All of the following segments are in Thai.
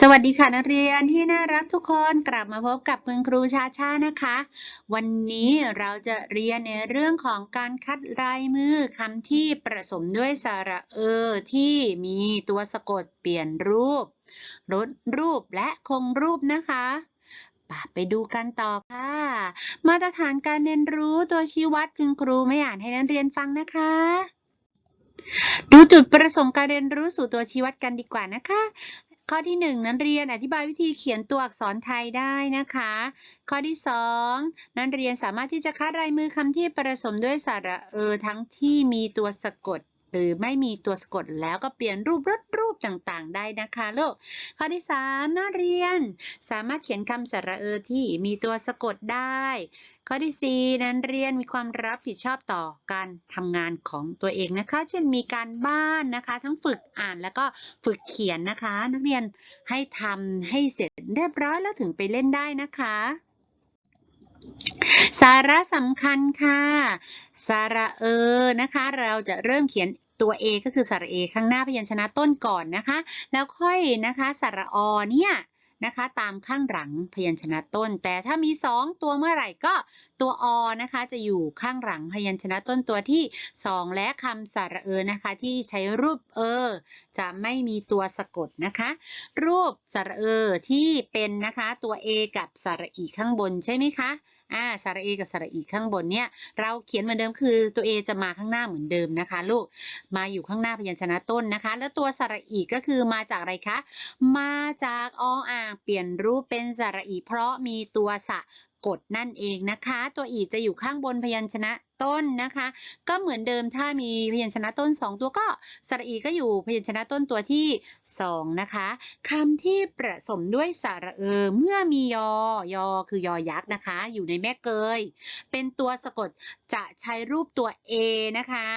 สวัสดีค่ะนักเรียนที่น่ารักทุกคนกลับมาพบกับคุณครูชาชานะคะ วันนี้เราจะเรียนในเรื่องของการคัดลายมือคำที่ประสมด้วยสระเออที่มีตัวสะกดเปลี่ยนรูป ลดรูปและคงรูปนะคะไปดูกันต่อค่ะ มาตรฐานการเรียนรู้ตัวชี้วัดคุณครูไม่อ่านให้นักเรียนฟังนะคะดูจุดประสงค์การเรียนรู้สู่ตัวชี้วัดกันดีกว่านะคะ ข้อที่ 1 นักเรียนอธิบายวิธีเขียนตัวอักษรไทยได้นะคะ ข้อที่ 2 นักเรียนสามารถที่จะคัดลายมือคำที่ประสมด้วยสระเออทั้งที่มีตัวสะกด หรือไม่มีตัวสะกดแล้วก็เปลี่ยนรูปรถรูปต่างๆ ได้นะคะลูกข้อที่3นักเรียน สามารถเขียนคำสระเออที่มีตัวสะกดได้ ข้อที่4นักเรียนมีความรับผิดชอบต่อการทำงานของตัวเองนะคะ เช่นมีการบ้านนะคะ ทั้งฝึกอ่านแล้วก็ฝึกเขียนนะคะ นักเรียนให้ทำให้เสร็จเรียบร้อยแล้วถึงไปเล่นได้นะคะสาระสำคัญค่ะสระเออนะคะ เราจะเริ่มเขียน ตัว A ก็คือสระเอข้างหน้าพยัญชนะต้นก่อนนะคะ แล้วค่อยนะคะสระอเนี่ยนะคะตามข้างหลังพยัญชนะต้น แต่ถ้ามี 2 ตัวเมื่อไหร่ก็ตัวอนะคะจะอยู่ข้างหลังพยัญชนะต้นตัวที่ 2 และคำสระเอนะคะ ที่ใช้รูปเอจะไม่มีตัวสะกดนะคะ รูปสระเออที่เป็นนะคะตัว A กับสระอีข้างบนใช่ไหมคะอ่าสระเอกับสระอีข้างบนเนี่ยเราเขียนเหมือนเดิมคือตัวเอจะมาข้างหน้าเหมือนเดิมนะคะ ลูกมาอยู่ข้างหน้าพยัญชนะต้นนะคะ แล้วตัวสระอีก็คือมาจากอะไรคะ มาจากออ่างเปลี่ยนรูปเป็นสระอีเพราะมีตัวสะ กดนั่นเองนะคะ ตัวอีจะอยู่ข้างบนพยัญชนะต้นนะคะ ก็เหมือนเดิมถ้ามีพยัญชนะต้น 2 ตัวก็สระอีก็อยู่พยัญชนะต้นตัวที่ 2 นะคะคำที่ประสมด้วยสระเออเมื่อมียอยอคือยอยักษ์นะคะ อยู่ในแม่เกย เป็นตัวสะกดจะใช้รูปตัว A นะคะ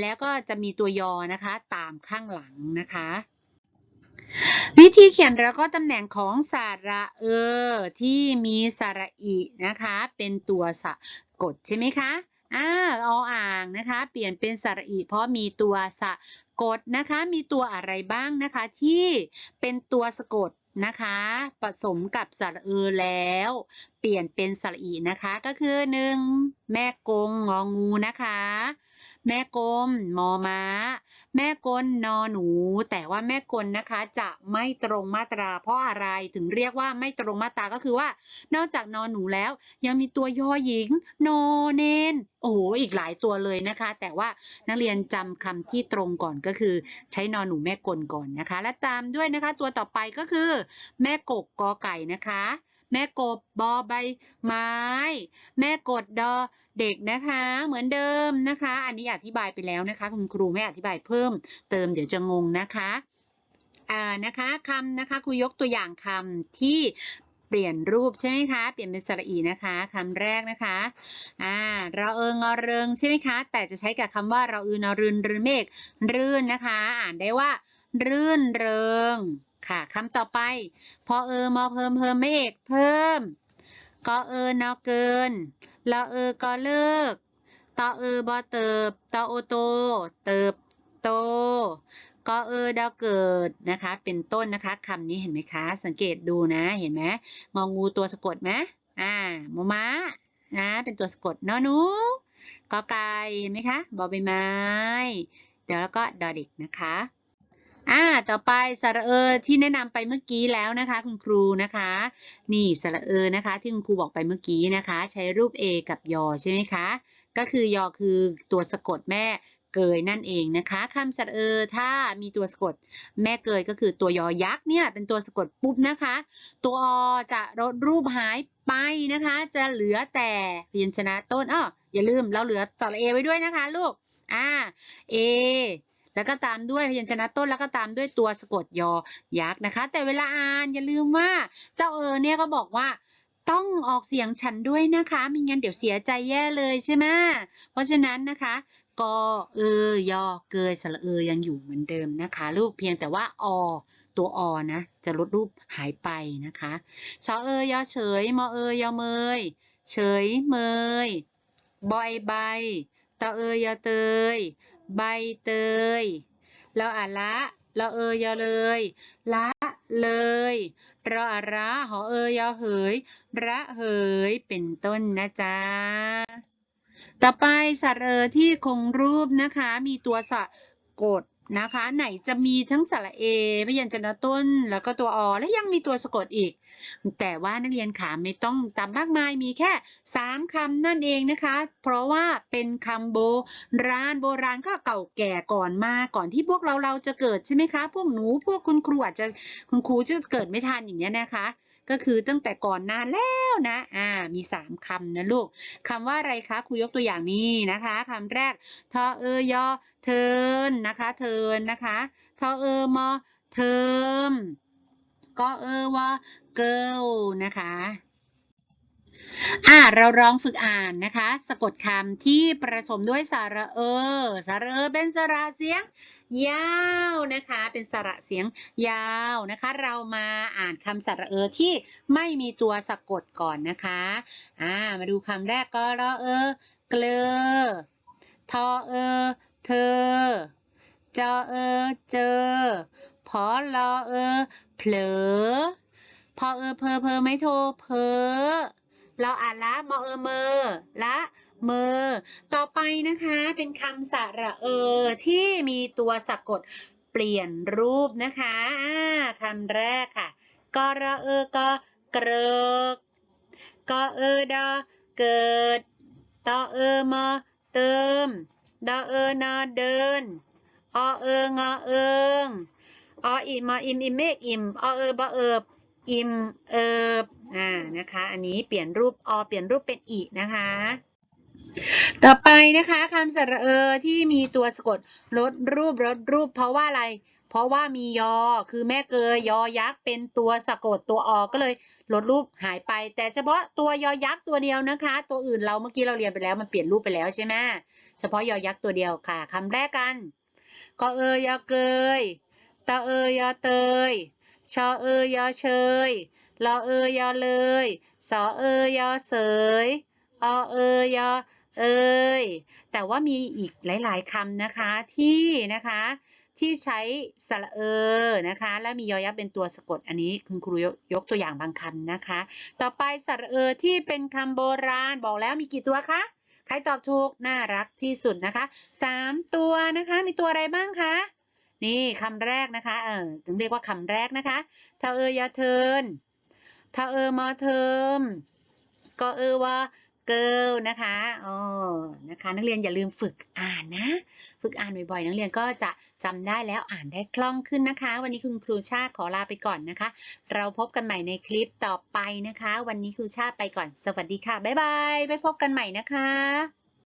แล้วก็จะมีตัวยอนะคะตามข้างหลังนะคะ วิธีเขียนแล้วก็ตำแหน่งของสระเออ ที่มีสระอีนะคะ เป็นตัวสะกดใช่ไหมคะอ่าออ่างนะคะ เปลี่ยนเป็นสระอีเพราะมีตัวสะกดนะคะ มีตัวอะไรบ้างนะคะ ที่เป็นตัวสะกดนะคะผสมกับสระเออแล้ว เปลี่ยนเป็นสระอีนะคะ ก็คือหนึ่งแม่กงงองูนะคะ แม่กลมมอม้า แม่กลนอหนู แต่ว่าแม่กลนะคะจะไม่ตรงมาตรา เพราะอะไรถึงเรียกว่าไม่ตรงมาตราก็คือว่า นอกจากนอหนูแล้ว ยังมีตัวยอหญิง นอเนนโอ้โหอีกหลายตัวเลยนะคะ แต่ว่านักเรียนจำคำที่ตรงก่อนก็คือ ใช้นอหนูแม่กลก่อนนะคะ และตามด้วยนะคะ ตัวต่อไปก็คือ แม่กกกอไก่นะคะ แม่กบบอใบไม้ แม่กดดอเด็กนะคะ เหมือนเดิมนะคะ อันนี้อธิบายไปแล้วนะคะ คุณครูไม่อธิบายเพิ่ม เติมเดี๋ยวจะงงนะคะอ่านะคะคำนะคะครูยกตัวอย่างคำที่เปลี่ยนรูปใช่ไหมคะ เปลี่ยนเป็นสระอีนะคะคำแรกนะคะ อ่า เราเอิงอเริงใช่ไหมคะ แต่จะใช้กับคำว่าเราอือนอรืนรืนเมฆรื่นนะคะ อ่านได้ว่า รื่นเริง ค่ะคำต่อไป พอเออมอเพิ่มเพิ่มไม่เอกเพิ่มก็เออนอเกินละเออก็เลิกตอเออบอเติบตอโอโต เติบโตก็เออดอเกิดนะคะ เป็นต้นนะคะคำนี้เห็นไหมคะ สังเกตดูนะ เห็นไหมงองูตัวสะกดไหมอ่ามอม้านะเป็นตัวสะกดนอหนูกอไก่เห็นไหมคะบอใบไม้ เดี๋ยวแล้วก็ดอเด็กนะคะ อ่า ต่อไปสระเออที่แนะนำไปเมื่อกี้แล้วนะคะ คุณครูนะคะ นี่สระเออนะคะ ที่คุณครูบอกไปเมื่อกี้นะคะ ใช้รูป A กับยอใช่ไหมคะ ก็คือยอคือตัวสะกดแม่เกยนั่นเองนะคะคำสระเออถ้ามีตัวสะกดแม่เกยก็คือตัวยอยักษ์เนี่ยเป็นตัวสะกดปุ๊บนะคะ ตัวอจะลดรูปหายไปนะคะ จะเหลือแต่พยัญชนะต้นอ้ออย่าลืมเราเหลือสระเอไว้ด้วยนะคะลูกอ่า A แล้วก็ตามด้วยพยัญชนะต้นแล้วก็ตามด้วยตัวสะกดยอยักษ์นะคะ แต่เวลาอ่านอย่าลืมว่าเจ้าเออเนี่ยก็บอกว่าต้องออกเสียงฉันด้วยนะคะม่งั้นเดี๋ยวเสียใจแย่เลยใช่ไหมเพราะฉะนั้นนะคะกอเออยอเกยสระเออยังอยู่เหมือนเดิมนะคะลูกเพียงแต่ว่าอตัวอนะจะลดรูปหายไปนะคะชอเอยอเฉยมอเอยอเมย เฉยเมยบอยใบตอเอยอเตย ใบเตยเราอ่านละเราเอยอเลย ละเลยเรออาระหอเอยยอเหย ระเหยเป็นต้นนะจ๊ะ ต่อไปสระเออที่คงรูปนะคะ มีตัวสะกด นะคะ ไหนจะมีทั้งสระเอพยัญชนะต้น แล้วก็ตัวอและยังมีตัวสะกดอีก แต่ว่านักเรียนขาไม่ต้องจำมากมายมีแค่สามคำนั่นเองนะคะ เพราะว่าเป็นคำโบราณโบราณก็เก่าแก่ก่อนมาก่อนที่พวกเราเราจะเกิดใช่ไหมคะ พวกหนูพวกคุณครูอาจจะคุณครูจะเกิดไม่ทันอย่างเงี้ยนะคะ ก็คือตั้งแต่ก่อนนานแล้วนะ อ่า มีสามคำนะลูกคำว่าอะไรคะครูยกตัวอย่างนี้นะคะคำแรกทอเอยอเทินนะคะ เทินนะคะทอเออมอเทิมก็เออวอเกิลนะคะ อ่าเราลองฝึกอ่านนะคะ สะกดคำที่ประสมด้วยสระเออ สระเออเป็นสระเสียง ยาวนะคะ เป็นสระเสียงยาวนะคะ เรามาอ่านคำสระเออที่ไม่มีตัวสะกดก่อนนะคะอ่ามาดูคำแรกก็รอเออเกลอทอเออเธอจอเออเจอพอลอเออเผลอพอเออเพอเพอไม่โทรเพอ เราอ่านละมอเออเมอละเมอ ต่อไปนะคะเป็นคำสระเออที่มีตัวสะกดเปลี่ยนรูปนะคะอ่าคำแรกค่ะกระเออกอเกรกกอเออดอเกิดตอเออมอเติมดอเออนอเดินอเอองอเอิงออิมออิมอิมเมกอิมอเออบอเอิบ อิมเอิบอ่านะคะ อันนี้เปลี่ยนรูปอเปลี่ยนรูปเป็นอีนะคะ ต่อไปนะคะคำสระเออที่มีตัวสะกดลดรูปลดรูป เพราะว่าอะไร เพราะว่ามียอ คือแม่เกยยอยักษ์เป็นตัวสะกดตัวอก็เลยลดรูปหายไป แต่เฉพาะตัวยอยักษ์ตัวเดียวนะคะ ตัวอื่นเราเมื่อกี้เราเรียนไปแล้วมันเปลี่ยนรูปไปแล้วใช่ไหมเฉพาะยอยักษ์ตัวเดียวค่ะคำแรกกันก็เอยอเกยตอเอยอเตย ชอเอยอเชยลอเอยอเลยสอเอยอเสยอเอยอเอยแต่ว่ามีอีกหลาย ๆคำนะคะที่นะคะที่ใช้สระเออนะคะ และมียอยักษ์เป็นตัวสะกดอันนี้คุณครูยกยกตัวอย่างบางคำนะคะ ต่อไปสระเออที่เป็นคำโบราณบอกแล้วมีกี่ตัวคะใครตอบถูกน่ารักที่สุดนะคะสามตัวนะคะ มีตัวอะไรบ้างคะ นี่คำแรกนะคะเออถึงเรียกว่าคำแรกนะคะทาเอยาเทินทาเออมาเทิมก็เออว่าเกิลนะคะอ๋อนะคะ นักเรียนอย่าลืมฝึกอ่านนะ ฝึกอ่านบ่อยๆ นักเรียนก็จะจำได้แล้วอ่านได้คล่องขึ้นนะคะ วันนี้คุณครูชาขอลาไปก่อนนะคะ เราพบกันใหม่ในคลิปต่อไปนะคะ วันนี้ครูชาไปก่อน สวัสดีค่ะ บ๊ายบาย ไปพบกันใหม่นะคะ